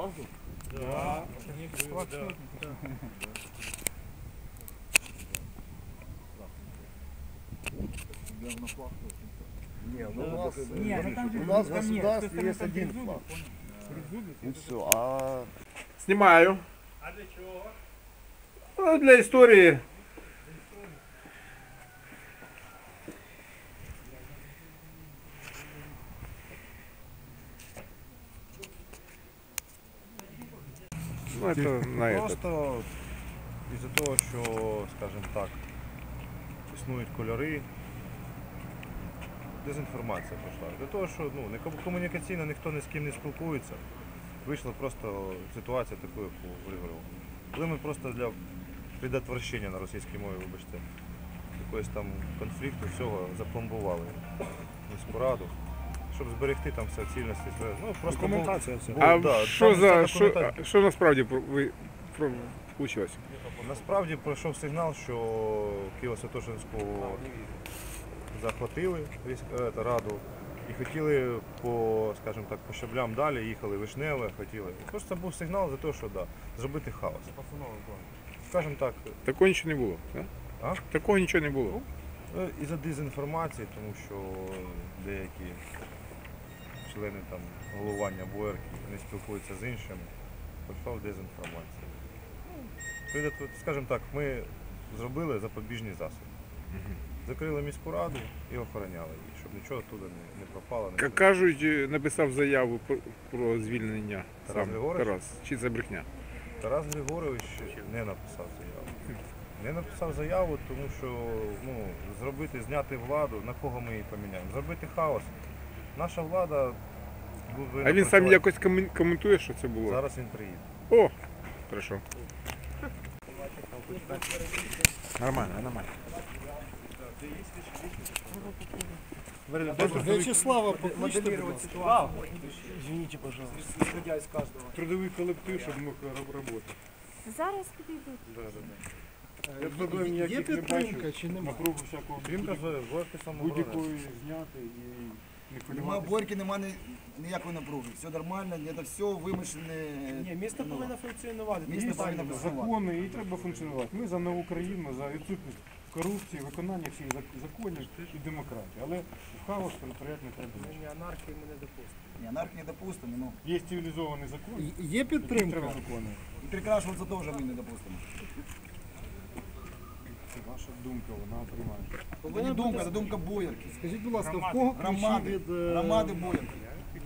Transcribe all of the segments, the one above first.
флагу? Да. Да. Не, ну у нас, Нет, ну там же у нас в там нет, государстве то есть есть там один трезубец, флаг. понял? Трезубец, И это все. А Знімаю. А для чого? Ну, для історії. Ну, это на. Просто із-за того, що, скажімо так, існують кольори, дезінформація пішла. Для того, що ну, комунікаційно ніхто ні з ким не спілкується, вийшла просто ситуація такою, виграв. Коли ми просто для предотвращення на російській мові, вибачте, якогось там конфлікту, всього запломбували міську раду. Щоб зберегти там все цільності, все. Ну, просто Документація був, А да, що там за що, документація. що насправді про- ви про получилось? Насправді пройшов сигнал, що Києво-Святошинську захватили військ- е, та, раду і хотіли по, скажімо так, по щаблям далі, їхали Вишневе, хотіли. Просто це був сигнал за те, що да, зробити хаос. Скажімо так, Такого нічого не було. Да? А? Такого нічого не було. е, із-за дезінформації, тому що деякі члени там головування БОРК не спілкуються з іншими, пішла дезінформація. Ну, Скажімо так, ми зробили запобіжні засоби. Закрили міську раду і охороняли її, щоб нічого туди не, не пропало. Не Кажуть, е, написав заяву про, про звільнення Тарас сам Григорович? Тарас. Чи це брехня? Тарас Григорович не написав заяву. Не написав заяву, тому що ну, зробити, зняти владу, на кого ми її поміняємо? Зробити хаос. Наша влада буде А він сам якось комен- коментує, що це було. Зараз він приїде. О, хорошо. Нормально, нормально. Вячеслава, покличте, будь ласка. Извините, пожалуйста. Исходя из каждого. Трудовий колектив, щоб мог працювати. Зараз підійдуть. Я проблем Є ніяких не підтримка чи немає? Напругу всякого Підтримка з будь-якої зняти і Нема борьки, нема ні- ніякої напруги. Все нормально, це все вимишлене. Ні, місто ну, повинно функціонувати. Місто повинно. Закони і треба функціонувати. Ми за нову країну, за відсутність корупції, виконання всіх зак- законів і демократії. Але в хаос перетворяти не треба. Ні, анархії ми не допустимо. Ні, анархії не допустимо. Ну, Є цивілізований закон, Є який підтримка. виконувати. і прикрашуватися теж ми не допустимо. Це ваша думка, вона приймає. Це не думка, це думка боярки. Скажіть, будь ласка, в кого ключі Громади, від, е, громади боярки.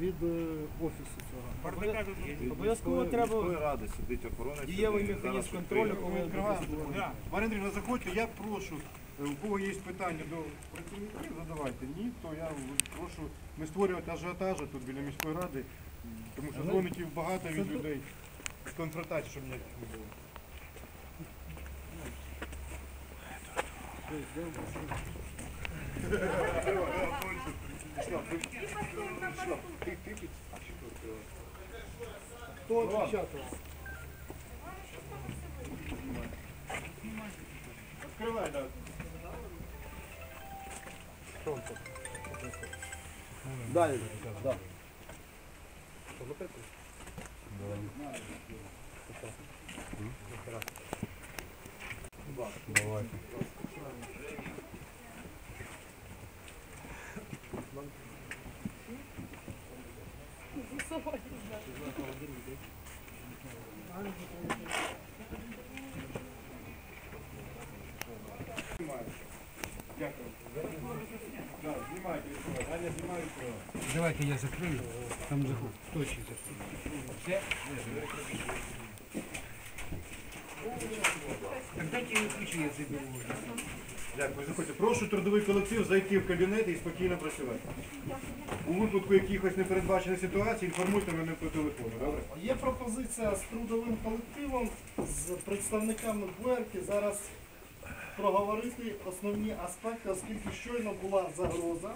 від е, офісу цього? Обов'язково треба Міської ради сидить охорона. дієвий механізм контролю, коли Відкриваємо. Пане Андрій, заходьте, я прошу, е, у кого є питання до працівників, задавайте. Ні, то я прошу не створювати ажіотажу тут біля міської ради, тому що дзвоників багато від людей. Конфронтації, щоб ніяких не було. Хто відпечатав? Відкривай, так. далі. Да. Дякую. Да, знімайте, Аня, знімайте. Давайте я закрою. Там же точно. Так дайте ей ключи, я заберу. Дякую, заходьте. Прошу трудовий колектив зайти в кабінет і спокійно працювати. У випадку якихось непередбачених ситуацій інформуйте мене по телефону, добре? Є пропозиція з трудовим колективом, з представниками БУЕРКи зараз проговорити основні аспекти, оскільки щойно була загроза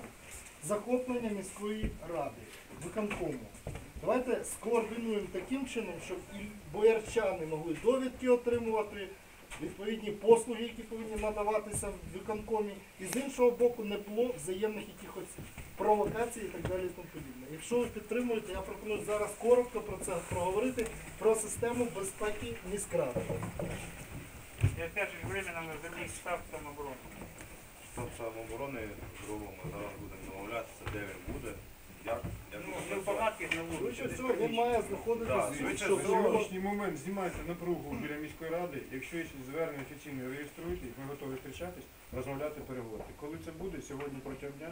захоплення міської ради, виконкому. Давайте скоординуємо таким чином, щоб і боярчани могли довідки отримувати, відповідні послуги, які повинні надаватися в виконкомі, і з іншого боку не було взаємних якихось провокацій і так далі і тому подібне. Якщо ви підтримуєте, я пропоную зараз коротко про це проговорити про систему безпеки міськради. Я теж временно замість штаб самооборони. Штаб самооборони зробимо. Зараз будемо домовлятися, де він буде, Ну, в. Швидше всього, він має знаходитися, швидше щоб сьогоднішній момент знімайте напругу біля міської ради. Якщо є звернення офіційно, реєструйте їх, ми готові зустрічатись, розмовляти, переговорити. Коли це буде, сьогодні протягом дня,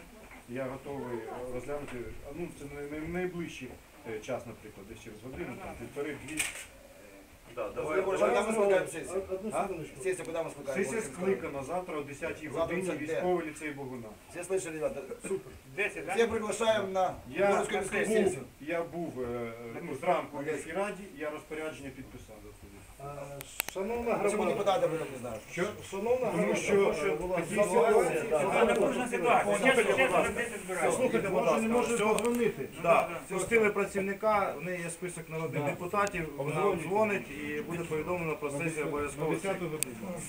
я готовий розглянути, ну це найближчий е, час, наприклад, десь через годину, там, півтори-дві. Да, Давай, давай. Когда мы скликаем сессию? Одну А? секундочку. Сессия, куда мы скликаем? Сесія скликана завтра о 10 годині це де? військовий ліцей Богуна. Все слышали, ребята? Десять, Всех так? приглашаем на Я городскую міську був, сессию. я був е, ну, зранку в міській раді, я розпорядження підписав. Шановна Почему громада, не знают? Що? шановна Тому громада, що, була такі ситуація, ситуації- да. Це напружена ситуація. Чесно, десять. Слухайте, будь може не ласка, може всього- подзвонити. Да, пустили працівника, в неї є список народних депутатів, вона дзвонить і буде повідомлено про сесію обов'язково.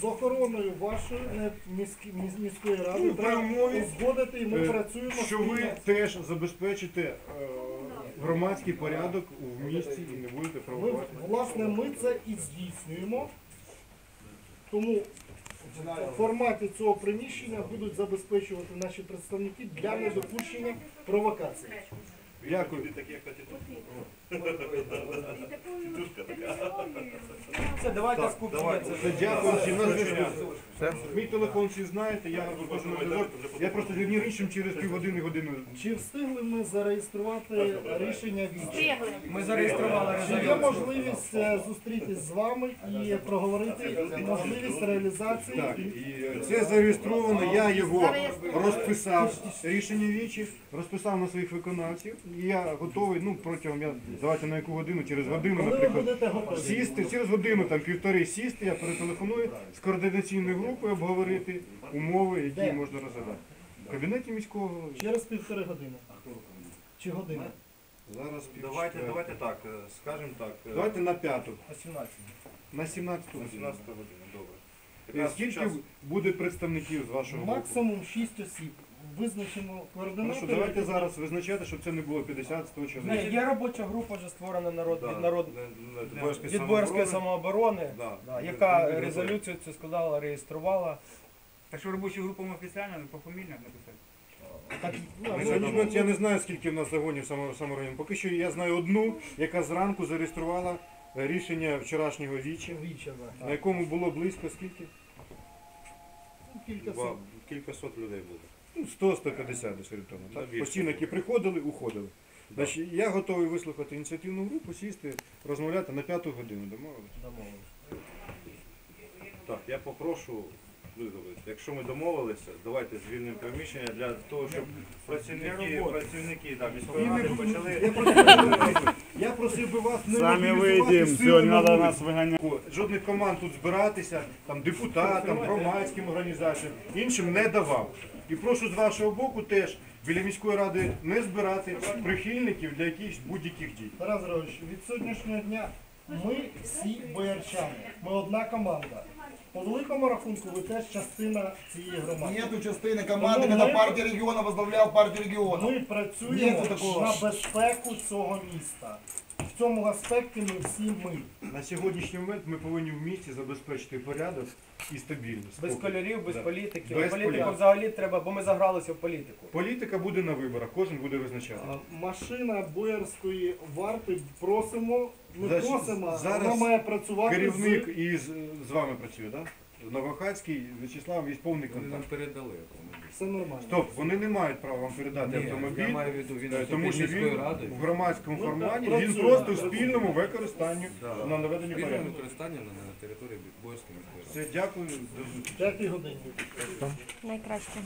З охороною вашої не, міські- міс- міської ради Ну, при треба умові, узгодити, і ми е, працюємо Що ви спільно. теж забезпечите е, громадський порядок в місті і не будете Ми, провокувати. власне, ми це і здійснюємо. Тому в форматі цього приміщення будуть забезпечувати наші представники для недопущення провокацій. Дякую. Все, давайте Все, Дякую всім. На зв'язку. Мій телефон всі знаєте, я виходжу на зв'язок. Я просто між іншим через півгодини годину. Чи встигли ми зареєструвати рішення вічі? Ми зареєстрували Чи є резолюцію. можливість е, зустрітись з вами і проговорити можливість реалізації? Так, і е, це зареєстровано, я його розписав, рішення вічі, розписав на своїх виконавців. І я готовий, ну протягом я давайте на яку годину, через годину, Коли ви наприклад. будете готові? Сісти через годину, там півтори сісти, я перетелефоную з координаційною групою обговорити умови, які Де? можна розглядати. В кабінеті міського голови. Через півтори години. Чи години? зараз пів Давайте, четвертої. давайте так, е, скажемо так. е, Давайте на п'яту, 18. на 17 на годину. 17 годину, добре. Якраз Скільки час- буде представників з вашого боку? Максимум 6 осіб. Хорошо, координати. давайте зараз визначати, щоб це не було 50-100 Ні, чоловік. є робоча група вже створена народ Да, від народ не- не- Боярської від Боярської самооборони. самооборони, Да. да, Ми- яка ми резолюцію цю складала, реєструвала. Так що робочу групу ми офіційно, не пофамільно написати. Так, ну, Ми ну, ну, Я не знаю, скільки в нас загонів само- саморайону. Поки що я знаю одну, яка зранку зареєструвала е, рішення вчорашнього вічі, Віча, да. на якому було близько скільки? Кілька Ба- сот. Кілька сот людей буде. Ну, 100-150 десь тому. Ну, Так? Постійно, які приходили, уходили. Значить, я готовий вислухати ініціативну групу, сісти, розмовляти на п'яту годину. Домовились? Так, я попрошу, Якщо ми домовилися, давайте звільнимо приміщення для того, щоб працівники, працівники да, міської ради почали. Я просив, би вас не Самі мобілізувати вийдемо, сьогодні треба нас виганяти. Жодних команд тут збиратися, там депутатам, громадським організаціям, іншим не давав. І прошу з вашого боку теж біля міської ради не збирати прихильників для якихось будь-яких дій. Тарас Григорович, від сьогоднішнього дня ми всі боярчани. Ми одна команда. По великому рахунку ви теж частина цієї громади. Нету частины команды, Ну, когда мы- партия региона возглавлял партию региона. Ми Ні, працюємо це такого. на безпеку цього міста. В цьому аспекті ми всі ми. На сьогоднішній момент ми повинні в місті забезпечити порядок і стабільність. Без Спокій. кольорів, без Да. політики. Без Політику політики. взагалі треба, бо ми загралися в політику. Політика буде на виборах, кожен буде визначати. А, Машина боярської варти просимо, не Значить, просимо, зараз вона має працювати Керівник з... із з вами працює, так? Новохацький Вячеслав є повний Вони нам контакт. передали автомобіль. Все нормально. Стоп, вони не мають права вам передати Ні, я автомобіль, маю в виду, він е, тому що він ради. в громадському Ну, форматі, працює, він просто в спільному використанні Да. на наведенні Спільне порядку. використання на, на території Бойської міської ради. Все, дякую. До зустрічі. П'ятій годині. Найкраще.